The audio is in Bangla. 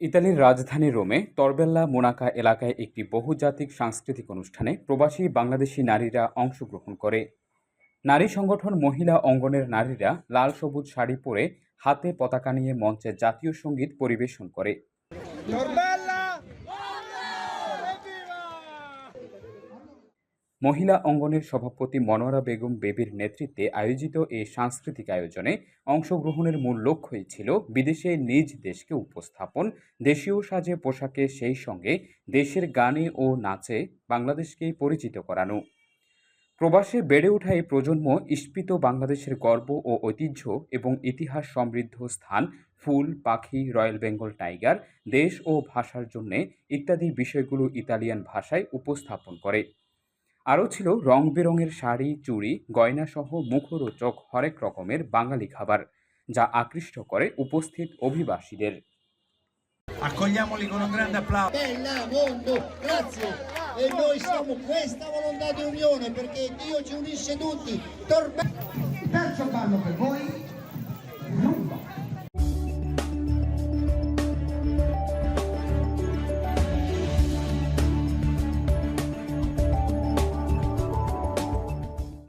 ইতালির রাজধানী রোমে তরবেল্লা মোনাকা এলাকায় একটি বহুজাতিক সাংস্কৃতিক অনুষ্ঠানে প্রবাসী বাংলাদেশি নারীরা অংশগ্রহণ করে। নারী সংগঠন মহিলা অঙ্গনের নারীরা লাল সবুজ শাড়ি পরে হাতে পতাকা নিয়ে মঞ্চে জাতীয় সংগীত পরিবেশন করে। মহিলা অঙ্গনের সভাপতি মনোয়ারা বেগম বেবির নেতৃত্বে আয়োজিত এই সাংস্কৃতিক আয়োজনে অংশগ্রহণের মূল লক্ষ্যই ছিল বিদেশে নিজ দেশকে উপস্থাপন, দেশীয় সাজে পোশাকে সেই সঙ্গে দেশের গানে ও নাচে বাংলাদেশকে পরিচিত করানো। প্রবাসে বেড়ে ওঠা এই প্রজন্ম ইস্পিত বাংলাদেশের গর্ব ও ঐতিহ্য এবং ইতিহাস সমৃদ্ধ স্থান, ফুল, পাখি, রয়্যাল বেঙ্গল টাইগার, দেশ ও ভাষার জন্যে ইত্যাদি বিষয়গুলো ইতালিয়ান ভাষায় উপস্থাপন করে। আরও ছিল রং বেরঙের শাড়ি চুড়ি গয়নাসহ মুখরোচক হরেক রকমের বাঙালি খাবার যা আকৃষ্ট করে উপস্থিত অভিবাসীদের Accogliamoli con un grande applauso. Bella mondo, grazie. E noi siamo questa volontà di unione perché Dio ci unisce tutti. Torbe- Terzo ballo per voi.